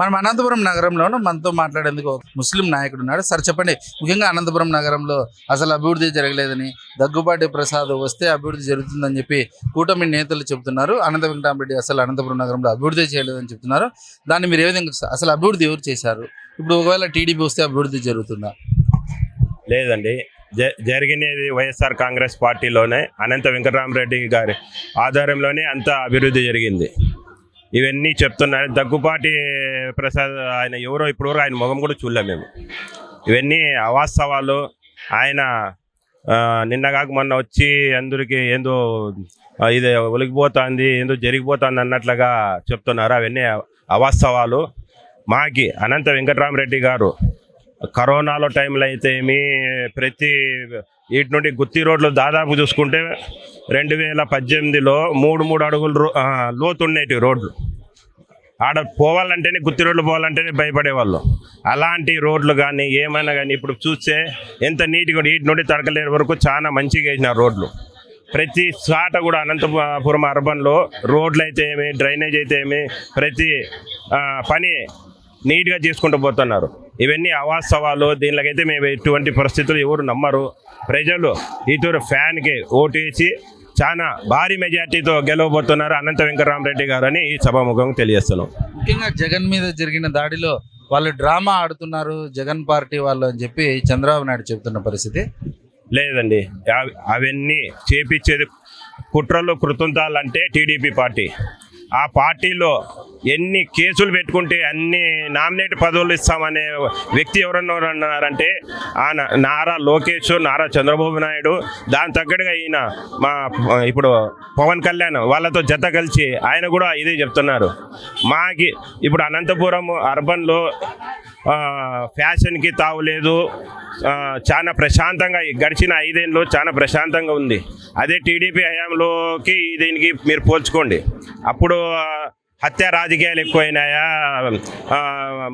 మనం అనంతపురం నగరంలోనూ మనతో మాట్లాడేందుకు ముస్లిం నాయకుడు ఉన్నాడు. సార్ చెప్పండి ముఖ్యంగా అనంతపురం నగరంలో అసలు అభివృద్ధి జరగలేదని దగ్గుబాటి ప్రసాద్ వస్తే అభివృద్ధి జరుగుతుందని చెప్పి కూటమి నేతలు చెబుతున్నారు. అనంత వెంకటరామరెడ్డి అసలు అనంతపురం నగరంలో అభివృద్ధి చేయలేదని చెప్తున్నారు దాన్ని మీరు ఏ విధంగా అసలు అభివృద్ధి ఎవరు చేశారు? ఇప్పుడు ఒకవేళ టీడీపీ వస్తే అభివృద్ధి జరుగుతుందా? లేదండి. జ జరిగినది వైఎస్ఆర్ కాంగ్రెస్ పార్టీలోనే అనంత వెంకటరామరెడ్డి గారి ఆధ్వర్యంలోనే అంత అభివృద్ధి జరిగింది. ఇవన్నీ చెప్తున్నారు దగ్గుపాటి ప్రసాద్ ఆయన ఎవరో ఇప్పుడు ఆయన ముఖం కూడా చూడలేము మేము. ఇవన్నీ అవాస్తవాలు. ఆయన ఆ, నిన్న కాక మొన్న వచ్చి అందరికి ఏందో ఇది ఒలిగిపోతుంది ఏందో జరిగిపోతుంది అన్నట్లుగా చెప్తున్నారు. అవన్నీ అవాస్తవాలు. మాకి అనంత వెంకటరామరెడ్డి గారు కరోనాలో టైంలో అయితే ఏమి ప్రతి వీటి నుండి గుత్తి రోడ్లు దాదాపు చూసుకుంటే రెండు వేల పద్దెనిమిదిలో మూడు మూడు అడుగులు లోతుండేటివి రోడ్లు. ఆడ పోవాలంటేనే గుత్తి రోడ్లు పోవాలంటేనే భయపడేవాళ్ళు. అలాంటి రోడ్లు కానీ ఏమైనా కానీ ఇప్పుడు చూస్తే ఎంత నీట్గా వీటి నుండి తడకలేని వరకు చాలా మంచిగా వేసిన రోడ్లు. ప్రతి చాట కూడా అనంతపురం అర్బన్లో రోడ్లు అయితే ఏమి డ్రైనేజ్ అయితే ఏమి ప్రతి పని నీట్గా చేసుకుంటూ పోతున్నారు. ఇవన్నీ అవాస్తవాలు. దీనిలోకైతే మేము ఎటువంటి పరిస్థితులు ఎవరు నమ్మరు. ప్రజలు ఇతరు ఫ్యాన్కి ఓటేసి చాలా భారీ మెజార్టీతో గెలవబోతున్నారు అనంత వెంకటరామరెడ్డి గారు అని ఈ సభాముఖంగా తెలియజేస్తున్నాం. ముఖ్యంగా జగన్ మీద జరిగిన దాడిలో వాళ్ళు డ్రామా ఆడుతున్నారు జగన్ పార్టీ వాళ్ళు అని చెప్పి చంద్రబాబు నాయుడు చెబుతున్న పరిస్థితి. లేదండి. అవ- అవన్నీ చేపించేది కుట్రలు కృతంతాలు అంటే టీడీపీ పార్టీ. ఆ పార్టీలో ఎన్ని కేసులు పెట్టుకుంటే అన్ని నామినేట్ పదవులు ఇస్తామనే వ్యక్తి ఎవరన్నా ఉన్నారంటే ఆ నారా లోకేష్ నారా చంద్రబాబు నాయుడు. దాని తగ్గట్టుగా ఈయన మా ఇప్పుడు పవన్ కళ్యాణ్ వాళ్ళతో జత కలిసి ఆయన కూడా ఇదే చెప్తున్నారు. మాకి ఇప్పుడు అనంతపురం అర్బన్లో ఫ్యాషన్కి తావులేదు చాలా ప్రశాంతంగా గడిచిన ఐదేళ్ళు చాలా ప్రశాంతంగా ఉంది. అదే టీడీపీ హయాంలోకి దీనికి మీరు పోల్చుకోండి. అప్పుడు హత్య రాజకీయాలు ఎక్కువైనాయా?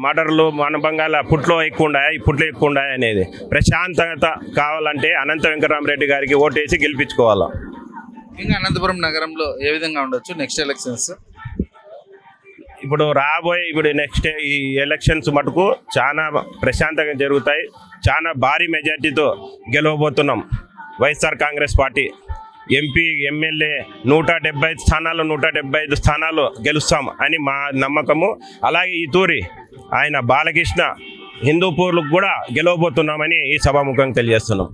మర్డర్లు మానభంగాలు పుట్లో ఎక్కువ ఉన్నాయా ఇప్పుట్లో ఎక్కువ ఉన్నాయా అనేది. ప్రశాంతత కావాలంటే అనంత వెంకటరామరెడ్డి గారికి ఓటేసి గెలిపించుకోవాలి. ఇంకా అనంతపురం నగరంలో ఏ విధంగా ఉండొచ్చు నెక్స్ట్ ఎలక్షన్స్? ఇప్పుడు రాబోయే ఇప్పుడు నెక్స్ట్ ఈ ఎలక్షన్స్ మటుకు చాలా ప్రశాంతంగా జరుగుతాయి. చాలా భారీ మెజార్టీతో గెలవబోతున్నాం. YSR Congress party. MP MLA నూట డెబ్బై ఐదు స్థానాలు నూట డెబ్బై ఐదు స్థానాలు గెలుస్తాం అని మా నమ్మకము. అలాగే ఈ తూరి ఆయన బాలకృష్ణ హిందూపూర్లకు కూడా గెలవబోతున్నామని ఈ సభాముఖంగా తెలియజేస్తున్నాం.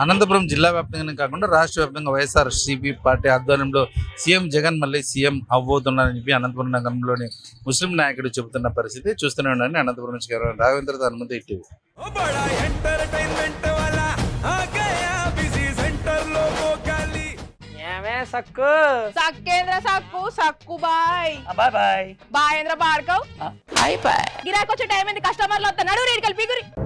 అనంతపురం జిల్లా వ్యాప్తంగానే కాకుండా రాష్ట్ర వ్యాప్తంగా వైఎస్ఆర్ సిపి పార్టీ ఆధ్వర్యంలో సీఎం జగన్ మళ్ళీ సీఎం అవ్వబోతున్నారని చెప్పి అనంతపురం నగరంలోని ముస్లిం నాయకుడు చెబుతున్న పరిస్థితి చూస్తూనే ఉండండి. అనంతపురం నుంచి రాఘవేంద్ర హనుమంత్ ముందు Sakku? Sakku Bai. Bye bye. Bye. Bye కస్టమర్లు నడు